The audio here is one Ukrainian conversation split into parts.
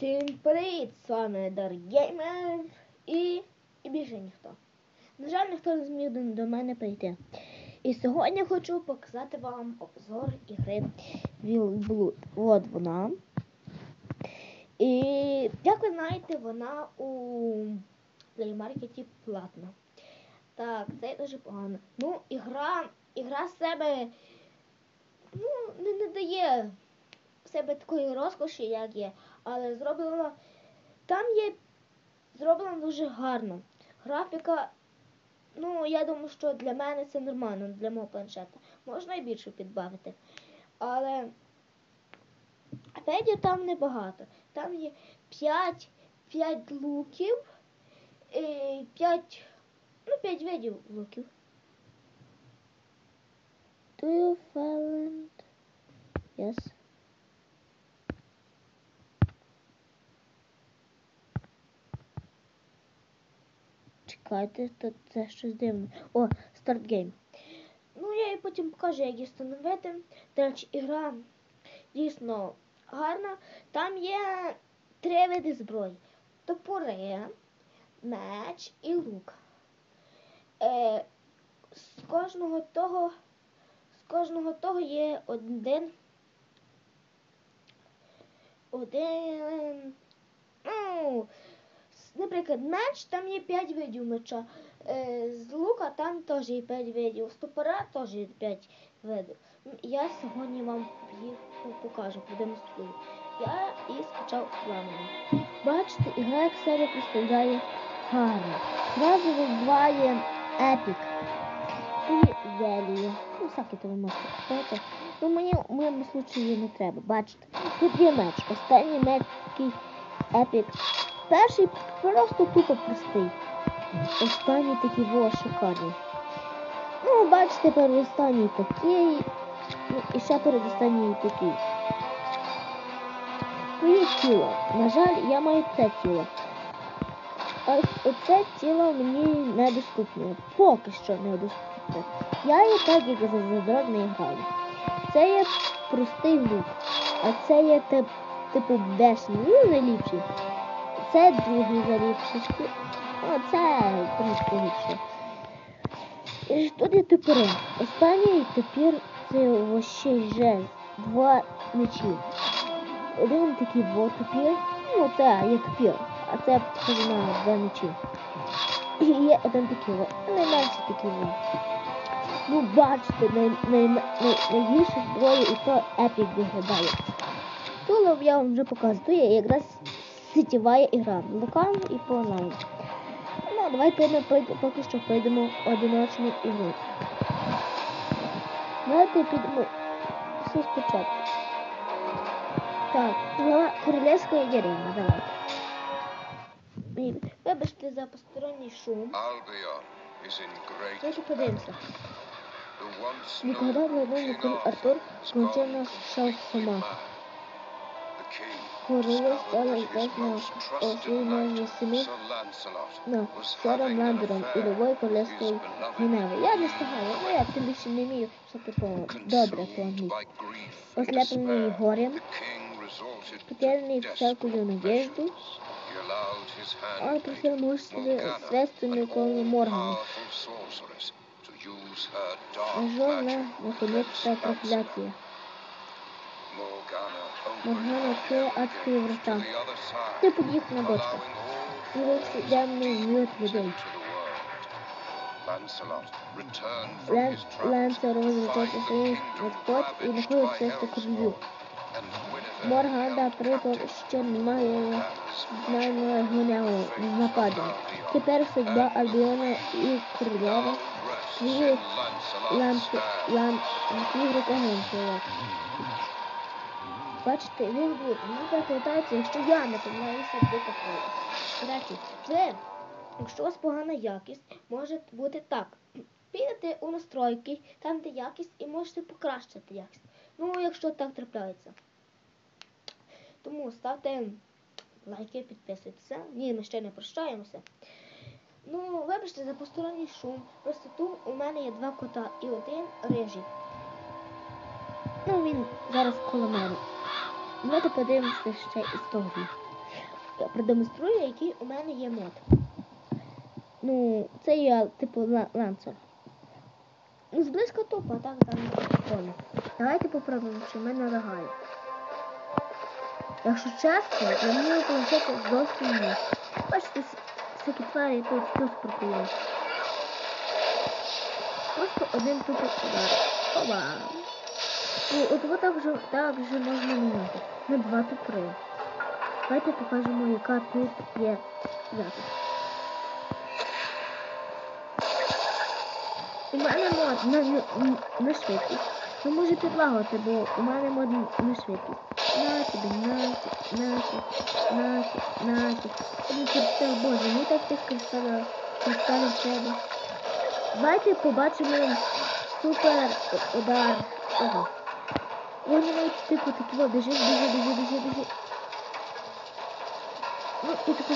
Всім привіт! З вами Дар Геймер і, і більше ніхто. На жаль, ніхто не зміг до, до мене прийти. І сьогодні хочу показати вам обзор ігри Wildblood. От вона. І як ви знаєте, вона у плеймаркеті платна. Так, це дуже погано. Ну, ігра, ігра з себе ну, не, не дає себе такої розкоші, як є, але зроблено там є зроблено дуже гарно. Графіка, ну я думаю, що для мене це нормально, для мого планшета. Можна і більше підбавити. Але федів там небагато. Там є 5, 5 луків, і 5, ну 5 видів луків. Do you find? Yes. Чекайте, то це щось дивне. О, старт гейм. Ну, я і потім покажу, як її встановити. До речі, ігра дійсно гарна. Там є три види зброї: топори, меч і лук. Е, з кожного того, з кожного того є один. Один. Ну, наприклад, меч, там є 5 видів меча. Е, з лука там теж є 5 видів, з топора теж є 5 видів. Я сьогодні вам їх покажу, продемонструю. Я і скачав планово. Бачите, ігра як себе представляє гарно. Зразу вибиває епік. І зелію. Ну, всяке то ви можете купити. Ну, мені в моєму случаї не треба. Бачите, тут є меч. Останній меч такий епік. Перший просто тупо простий. Останній такий во шикарний. Ну, бачите, передостанній такий. Ну, і ще передостанній такий. Моє тіло. На жаль, я маю це тіло. А оце тіло мені недоступне. Поки що недоступне. Я є так, як за задрот не граю. Це є простий лук. А це є тип, типу бешний, ну найліпший. Це другий заліпшечки. О, це трошки гірше. І Тут є топори. Останній топір це вообще жесть. Два мечі. Один такий вот топір. Ну, це є топір. А це схоже два мечі. І є один такий вот. Найменший такий вот. Ну, бачите, най, най, най, найгірша зброя і то епік виглядає. Тут я вам вже показую, якраз сетєва ігра. Лукан і по. Ну, давайте ми пойд- поки що пройдемо одиночну ігру. Давайте підемо все спочатку. Так, глава королевська деревня, давайте. І Вибачте за посторонній шум. Давайте подивимося. Никогда в одном King король Arthur Артур случайно шел to с ума. man. The king Королева discovered стала that his известна most о trusted своей knight, новой семье, Sir Lancelot, но was сэром having an Ландером і affair любой with королевської his beloved Гневи. Я не встигаю, ну я тим більше не вмію, що типу добре Consumed по-англійськи. by grief and Ослепленный despair, горем, the king resorted to потерянный всякую desperate надежду, measures. He allowed his он handmaid, просил мужественную Morgana, следственную an колонию Моргана. all-powerful sorceress, to use her dark Нажал на, magic наконец-то, against проклятие. The адские gates врата. Типу їхня дочка. allowing all І весь темний мир людей. the своїх kingdom господ і. Hellspawn, and Guinevere Морганда припав, що немає гневу нападу. Тепер судьба Альбіона і королева rests свої in Бачите, він буде, мені перекладається, якщо я не помиляюся. До речі, ви, якщо у вас погана якість, може бути так. Підете у настройки, там де якість, і можете покращити якість. Ну, якщо так трапляється. Тому ставте лайки, підписуйтеся. Ні, ми ще не прощаємося. Ну, вибачте за посторонній шум. Просто тут у мене є два кота і один рижий. Ну, він зараз коло мене. Давайте подивимося ще історію. я продемонструю, який у мене є мод. Ну, це я, типу, ланцер. Ну, зблизька тупо, а так там прикольно. Давайте попробуємо, чи в мене лагає. Якщо чесно, то мені виходить зовсім ні. Бачите, всякі тварі тут тут прикольно. Просто один тупий удар. Опа. І от вот так вже, так вже можна міняти. На 2 тут 3. Давайте покажемо, яка тут є якість. У мене мод на, на, швидкість. Ви можете підлагувати, бо у мене мод на швидкість. На тобі, на тобі, на тобі, на тобі, боже, ми так тих кристалів, кристалів треба. Давайте побачимо супер удар. Ого. Вони навіть типу такі во, біжи, біжи, біжи, біжи, біжи. Ну, і таку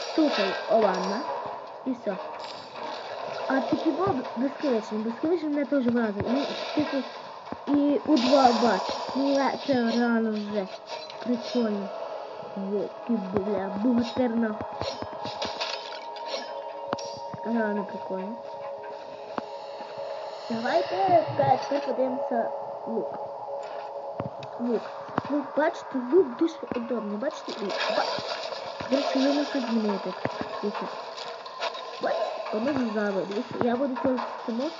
стукай, ладно. І все. А такі во безконечні, безконечні мене теж вразить. Ну, типу, і у два бач. Ну, це реально вже прикольно. Який, бля, богатирна. Реально прикольно. Давайте тепер подивимося лук. Лук. Лук, бачите, лук дуже удобний. Бачите, і бачите. Я не хочу змінити. Дивіться. Бачите, воно. Дивіться, я буду це само.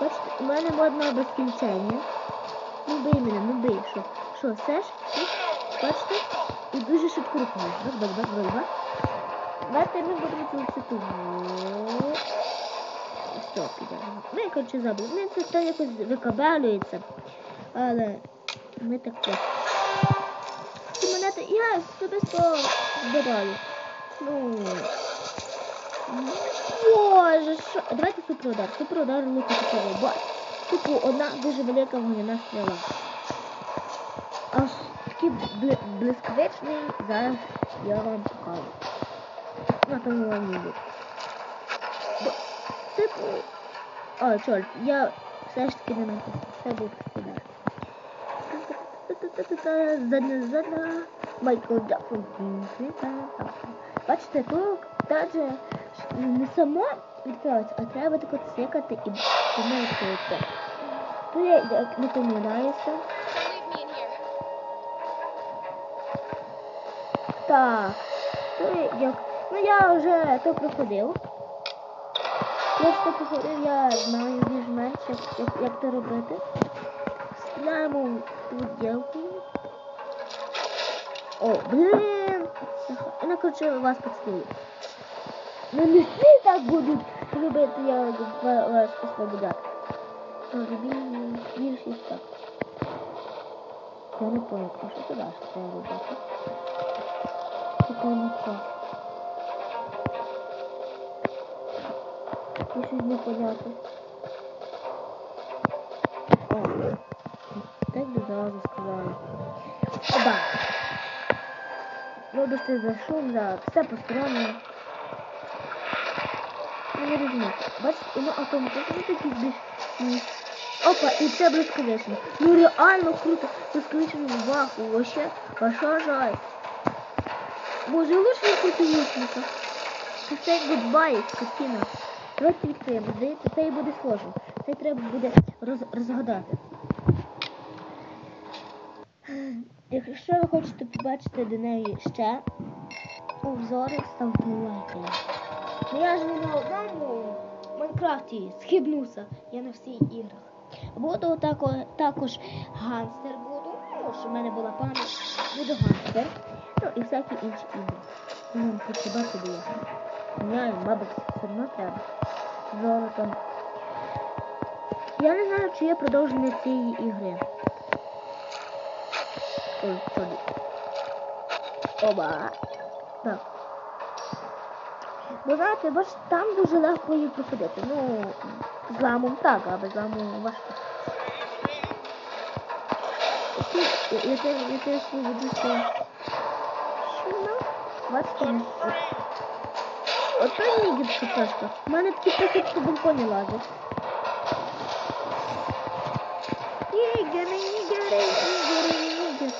Бачите, у мене модна безкінчення. Ну бий мене, ну бий. Що? Що, все ж? Бачите? І дуже швидко рухаєш. Бак, бак, бак, бак. Давайте ми будемо цю циту. Підемо. Ну, я, коротше, забув. Ну, це все якось викабелюється. Але ми так просто. Ці монети я особисто збираю. Ну. Боже, що? Давайте супродар. Супродар луку такого. Бач. Типу, одна дуже велика вогняна стріла. Аж такий бли- блискавичний. Зараз я вам покажу. На тому вам не буде. А, чорт, я все таки не написав. Це був удар. Задна, задна. Майкл Джексон. Бачите, тут даже не само відкривається, а треба тако цикати і відкриється. То я як не помиляюся. Так. Я як. Ну я вже то проходив. Я ж то проходив, я знаю більш-менш, як, як, як то робити. Стріляємо в ту дівку. О, блін! Вона, коротше, вас підстрілює. Ну не всі так будуть робити, я вас освободяти. Робіть більшість так. Я не а що ти даш це робити? Такое нічого. Я щось не понятно. О, так би зразу сказали. Оба! Вибачте за шум, за все постороннє. Ну, не розумію. Бачите, воно автоматично такі більш... Опа, і це блискавично. Ну реально круто. Блискавично ваху, вообще. Ваша жаль. Боже, лучше не купи лучника. Це гудбай, скотина. Давайте відкриємо. Здається, і буде сложно. Це треба буде роз, розгадати. Якщо ви хочете побачити до неї ще обзори, ставте лайки. Ну я ж не на одному Майнкрафті схибнувся. Я на всіх іграх. Буду тако, також ганстер буду. Ну, щоб в мене була пам'ять. Буду ганстер. Ну і всякі інші ігри. Ну, тут хіба Міняю, мабуть, все одно треба. Золотом. Я не знаю, чи є продовження цієї ігри. Ой, сорі. Оба. Так. Бо знаєте, бач, там дуже легко її проходити. Ну, з ламом так, а без ламу важко. Я теж теж ведуся. Що воно? Бачите? От. Ото нігід кафешка. У мене такі трохи по балконі лазять. Нігери, нігери, нігери, нігери.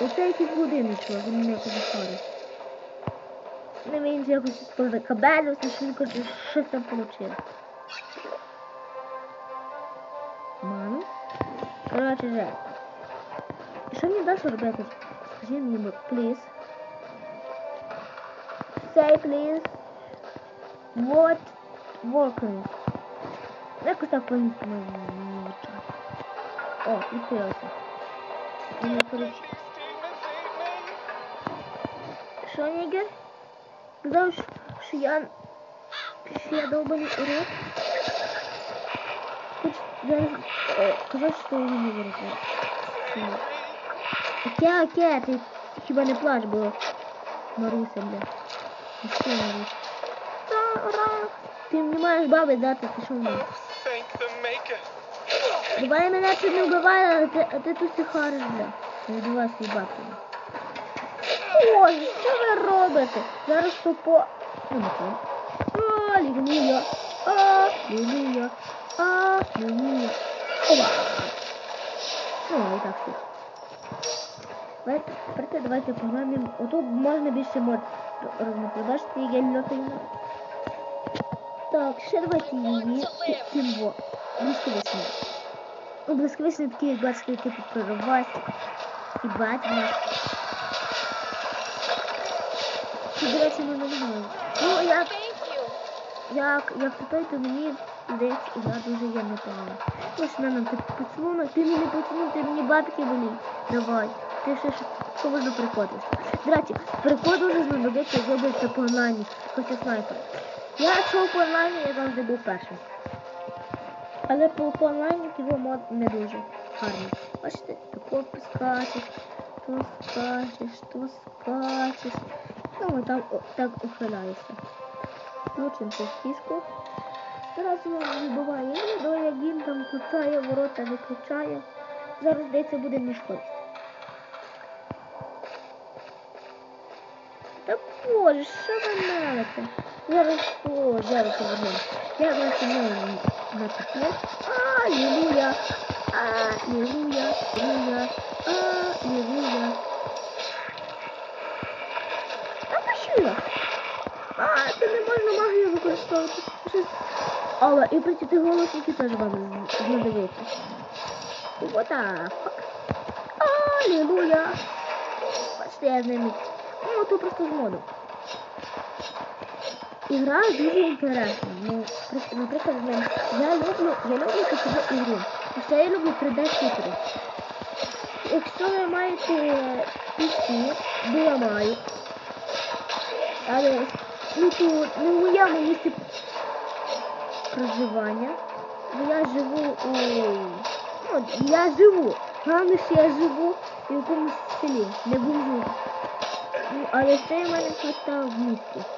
Оце якийсь будиночок, він мене якось захворив. Не він же якось поза кабелюся, що він каже, щось там получив. Ману? Коротше, же. Що мені далі робити? Скажи мені, будь, please. Say, please. What working? Якось так можна О, відкрилося. Мені коротше. Що, Нігер? Сказав, що- я... Що я долбаний урод? Хоч зараз... Казав, що я не говорю. Оке, оке, ти хіба не плач, бо Маруся, бля. Що, Маруся? Ура! Ти не маєш баби дати, ти що в мене? Давай мене чуть не вбиває, а ти, а ти тут сихариш, бля. Не вбивай свої бабки. Ой, що ви робите? Зараз тупо... Ну, не так. Аллилуйя, аллилуйя, аллилуйя. Опа. Ну, і так все. Давайте, тепер давайте поглянемо. Отут можна більше мод розмоплодажити, я льотаю. Так, ще давайте її. Тимбо. Блискавичний. Ну, блискавичний такий, як бачите, типу проривайся. І Батман. Це, до речі, не. Ну, як, як, як той, то мені здається, я дуже є непогано. Ось на нам ти поцілунок, ти мені поцілунок, ти мені бабки вели. Давай. Ти ще що можна приходити. До речі, прикол дуже знадобиться зробити по онлайні, хоча снайпер. Я йшов по онлайні, я завжди був першим. Але по, по онлайні його мод не дуже гарний. Бачите, тако скачеш, то скачеш, то скачеш. Ну, там о, так ухиляєшся. Включимо цю фішку. Зараз я вибиваю відео, як він там кусає, ворота виключає. Зараз здається буде не шкодити. Та боже, що ви мелите? Зараз, о, зараз повернемо. Я не на таке. Аллилуйя, аллилуйя, аллилуйя, аллилуйя. Та пошила. А, це не можна магію використовувати. Але і прийти голосники теж вам знадобиться. The fuck? Аллилуйя. Бачите, я з ними. Ну, то просто з моду. Ігра дуже інтересна. Ну, при- наприклад, я люблю, я люблю таку ігру. І я люблю 3D шутери. Якщо ви маєте PC, бо я маю, але ну, то не в моєму місці проживання, бо я живу у... Ну, я живу. Головне, що я живу в якомусь селі, не бомжу. Ну, але ще в мене хата в місті.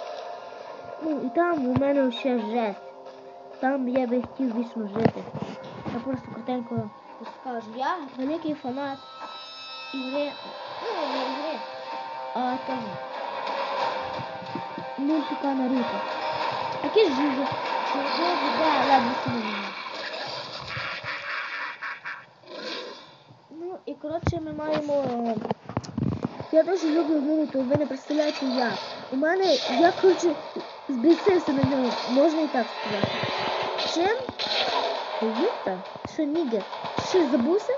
Ну, і там у мене ще жесть. Там я би хотів вічно жити. Я просто коротенько скажу. Я великий фанат ігри. Ну, не ігри, а там мультика Наруто. Такі ж жижу. Да, ладно, сімейні. Ну і коротше ми маємо. Я дуже люблю Наруто, ви не представляєте як. У мене я коротше збісився на нього, можна і так сказати. Чим? Юта? Що нігер? Що забувся?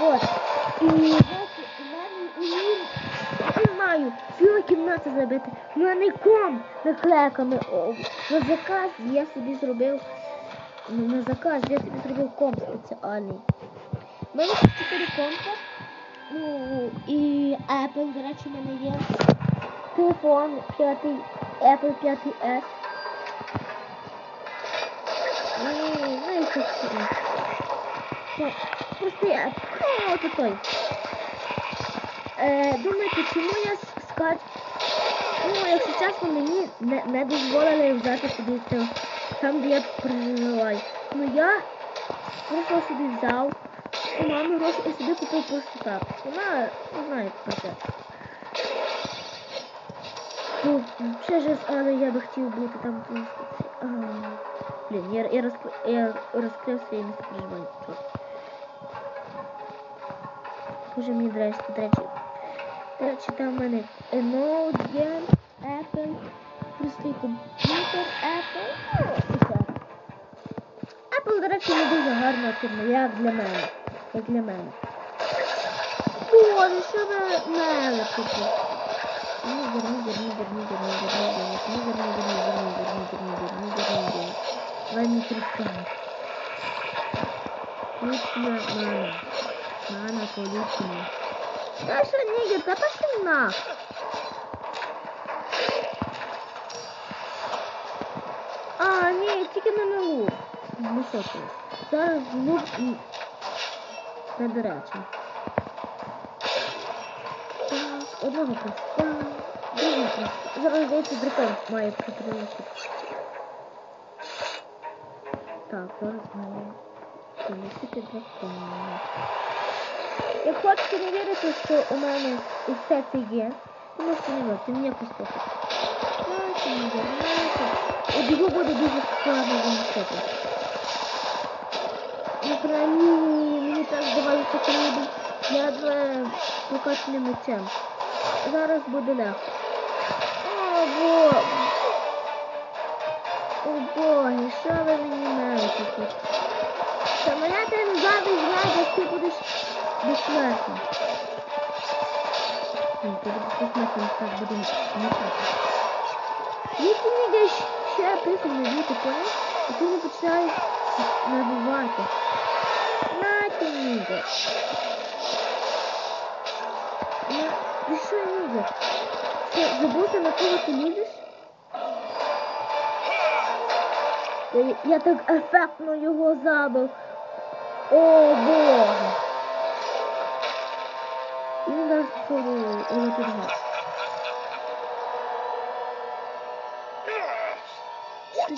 Вот. І знаєте, у мене у нім, я не знаю, ціла кімната забита. У мене ком наклейками. На заказ я собі зробив. Ну, на заказ я собі зробив комп спеціальний. У мене тут 4 компа. Ну, і Apple, до у мене є. Телефон 5, Apple 5S. Ну, ну і щось таке. Ну, Просто я, ну, от той. Е, думаєте, чому я с- скач... Ну, якщо чесно, мені не, не дозволили взяти собі це, там, де я проживаю. Ну, я просто собі взяв у мами гроші і собі купив просто так. Вона не знає про це. Ну, ще ж, але я би хотів бути там трошки. А, Блін, я, я, розп... я розкрив свої місцеположення. Дуже мені подобається, до речі. До речі, там в мене ноут є, Apple, Güzel. Apple'lara şimdi zahar nakırma. Yaglama. Yaglama. Bu arası da ne yapacağım? Wenn ich richtig Nicht mehr Mana. Mana Polizei. Da ist schon nie, da passt schon nach. Тільки на. Ну ти? Зараз ну, м, не до речі. Так, одного просто. Другого просто. Зараз здається дракон має прилетіти. Так, зараз має прилетіти дракон. Як хочете не вірити, що у мене і все це є, то можете не вірити, мені послухати. Знаєте, не вірите это. Украине мені так давали потрібен для двокатним митцям. Зараз буду легко. О, бо... О боги, що ви мені маєте тут? Самолети завжди знайдеш, ти будеш безсмертним. Ні, ти будеш безсмертним, так буде не так. Якщо не йдеш ще писати, не буде, понял? І ти не починаєш набувати. Нате, Ніга. Ну, ти що, Ніга? Ти забувся на кого ти лізеш? Я, я так ефектно його забив. О, Боже. І він зараз походу улетить газ.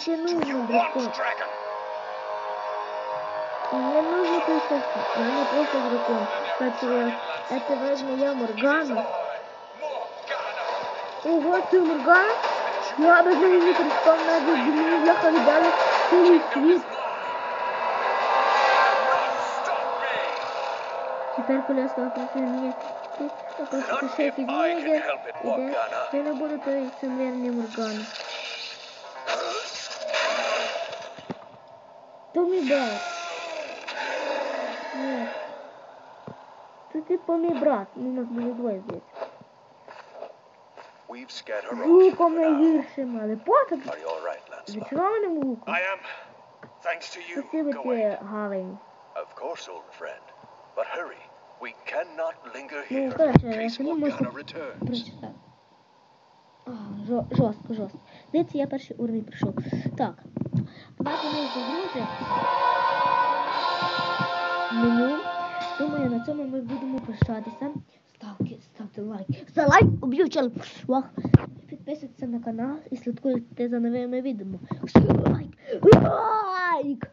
тяну игроков. И мне нужно присутствие, но не просто игроком, который... Это возьму я Моргану. Ого, ты Моргана? Я об этом не представляю, надо гнилья, когда ты свет. Теперь полез на меня. Ты, как раз, ты шеф и деньги, и да, я не буду твоей сумерной Морганой. помібрат. Ні. Це ти помібрат. У ну, нас буде двоє здесь. Луком найгіршим, але потім зачарованим луком. Спасибо тебе, Гавень. Of course, old friend. But hurry. We cannot linger ну, here. Ну, хорошо, я не можу прочитати. Жорстко, жорстко. Дивіться, я перший уровень пройшов. Так. Давайте ми загрузимо. Меню. Думаю, на цьому ми будемо прощатися. Ставте, ставте лайк. За лайк челвах. Підписуйтесь на канал і слідкуйте за новими відео. Лайк! Лайк!